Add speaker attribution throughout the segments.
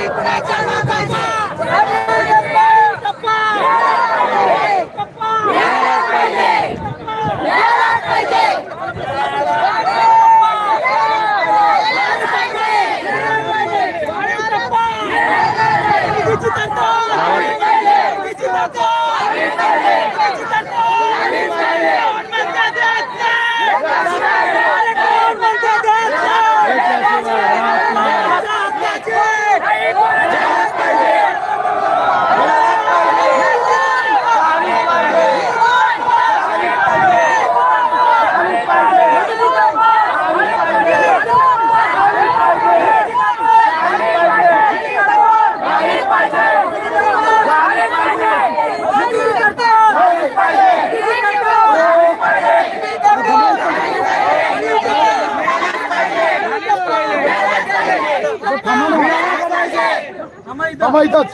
Speaker 1: थांबा
Speaker 2: মাইতাজ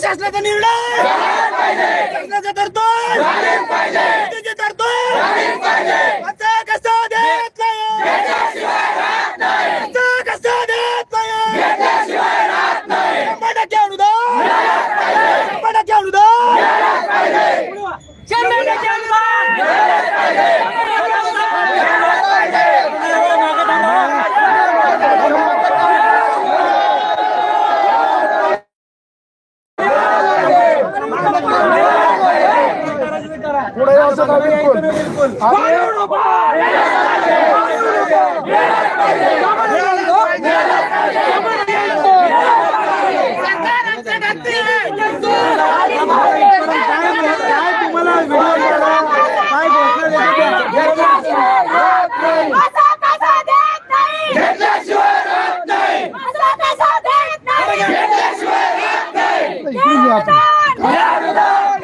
Speaker 1: शासनाचा निर्णय. शासनाचा तरतूद. निधीची तरतूद आता कसं देत नाही आता कसं देत नाही शंभर टक्के अनुदान शंभर टक्के अनुदान
Speaker 2: शंभर टक्के अनुदान.
Speaker 1: का बिलकुल. आपण.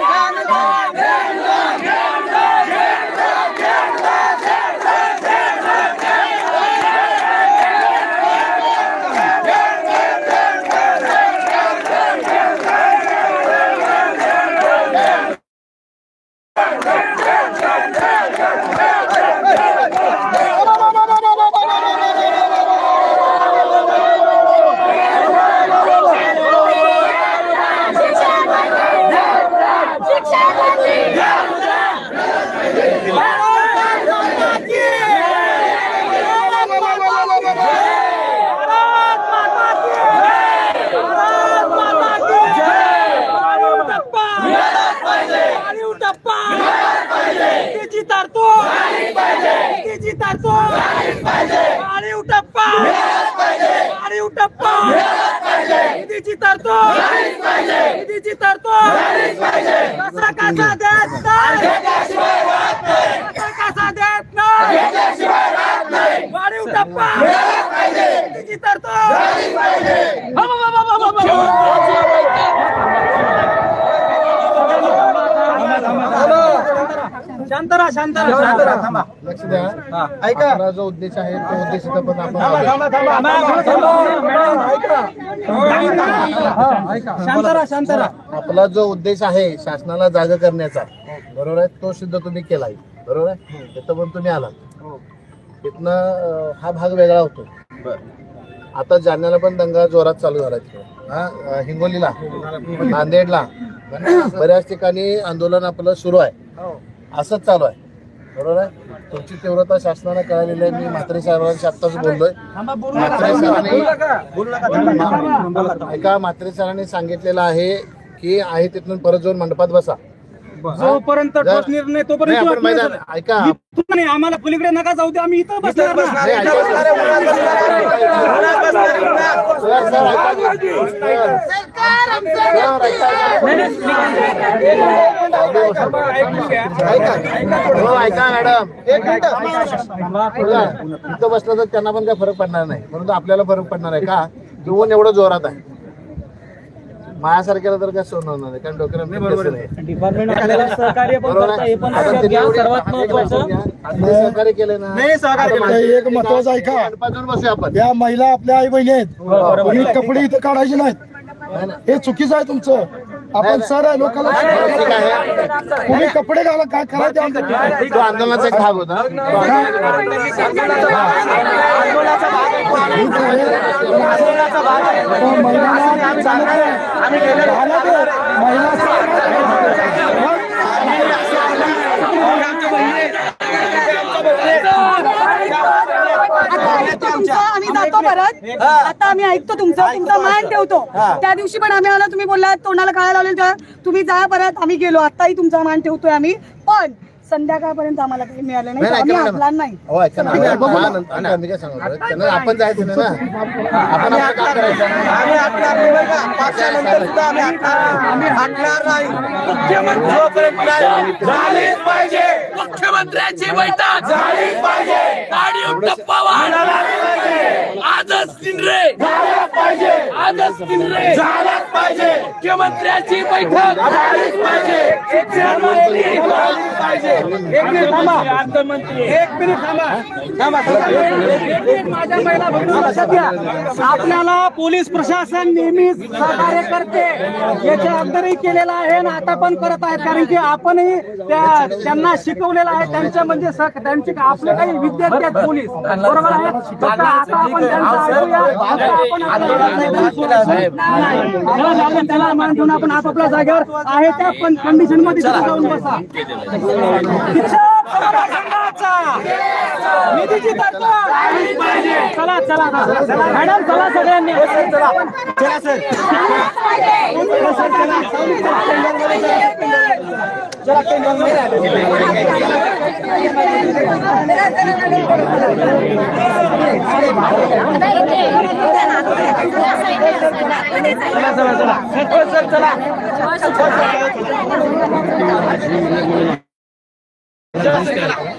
Speaker 2: निधीची तरतूद निधीची तरतूद कसा कसा देत नाही. कसा कसा देत नाही. वाढीव टप्पा निधीची तरतूद हो, हो, हो, हो, हो, हो, हो.
Speaker 1: शांत राहा शांत राहा शांत राहा.
Speaker 3: लक्ष द्या. ऐका. आपला जो उद्देश आहे तो उद्देश इथं पण आपण
Speaker 4: थांबा थांबा थांबा. थांबा ऐका.
Speaker 1: शांत राहा शांत राहा.
Speaker 3: आपला जो उद्देश आहे शासनाला जागा करण्याचा बरोबर आहे? तो सिद्ध तुम्ही केलाय बरोबर आहे? तिथं पण तुम्ही आलात. तिथनं अं, हा भाग वेगळा होतो. आता जालन्याला पण दंगा जोरात चालू झाला तिकडे. हा अं, हिंगोलीला नांदेडला. बऱ्याच ठिकाणी आंदोलन आपलं सुरू आहे. असंच चालू आहे. बरोबर आहे? तुमची तीव्रता शासनाने कळलेली आहे. मी म्हात्रे साहेबांशी आत्ताच बोललोय. म्हात्रे सरांनी ऐका म्हात्रे सरांनी सांगितलेलं आहे की आहे तिथून परत जाऊन मंडपात बसा.
Speaker 1: जोपर्यंत ठोस निर्णय तोपर्यंत.
Speaker 3: ऐका.
Speaker 1: इथून नाही आम्हाला पलीकडे नका जाऊ दे आम्ही इथं बसणार ना.
Speaker 3: हो ऐका मॅडम. इथं बसलं तर त्यांना पण काय फरक पडणार नाही. म्हणून तर आपल्याला फरक पडणार आहे का? की ऊन एवढं जोरात आहे. माझ्यासारख्याला तर काय सोडणार होणार नाही कारण डोक्याला
Speaker 1: हे
Speaker 3: केले ना.
Speaker 4: एक महत्वाचं ऐका.
Speaker 3: आपण.
Speaker 4: या महिला आपल्या आई बहिणी आहेत कोणी कपडे इथं काढायचे नाहीत.
Speaker 3: नाही, नाही.
Speaker 4: हे चुकीचं आहे तुमचं. आपण सर लोकांना
Speaker 3: ठीक आहे
Speaker 4: कोणी कपडे घाला काय करायचे आमचं.
Speaker 3: तो आंदोलनाचा एक भाग होता.
Speaker 4: पण ते. महिला
Speaker 2: आता तुमचं आम्ही जातो परत. आता आम्ही ऐकतो तुमचं तुमचा मान ठेवतो. त्या दिवशी पण आम्ही आलो तुम्ही बोललात तोंडाला काय लावलेलं तेव्हा तुम्ही जा परत आम्ही गेलो. आताही तुमचा मान ठेवतोय आम्ही. पण संध्याकाळपर्यंत आम्हाला काही मिळालं नाही.
Speaker 3: नाही,
Speaker 2: आम्ही
Speaker 3: हो ऐका ना. आम्ही- हा, नंतर- आता आम्ही काय सांगतो त्यांना आपण जायचं नाही ना आपण आपलं काम करायचं.
Speaker 4: आम्ही हटणार का पक्षानंतर सुद्धा आम्ही हटणार नाही. आम्ही हटणार नाही. जोपर्यंत नाही. झालीच पाहिजे.
Speaker 5: मुख्यमंत्र्यांची बैठक. झालीच पाहिजे. टप्पा आजच किनरे पाहिजे. आजच किनरे झालाच पाहिजे. मुख्यमंत्र्यांची बैठक झालीच पाहिजे. झालीच पाहिजे.
Speaker 1: एक मिनिट थांबा. एक मिनिट थांबा. थांबा थांबा. एक मिनिट माझ्या महिला भगिनी लक्षात घ्या. आपल्याला पोलीस प्रशासन नेहमीच सहकार्य करते. याच्या अगोदरही केलेलं आहे आणि आता पण करत आहेत. कारण की आपणही त्या त्यांना शिकवलेलं आहे. त्यांच्या म्हणजे सह- त्यांचे आपले काही विद्यार्थी आहेत पोलीस. बरोबर आहे? फक्त आता आपण त्यांचं ऐकूया. आता आपण नाही. चला, मान ठेवून आपण आपापल्या जागेवर आहे त्या कंडिशनमध्ये जाऊन बसा. निधीची चला चला चला. मॅडम चला सगळ्यांनी. चला चला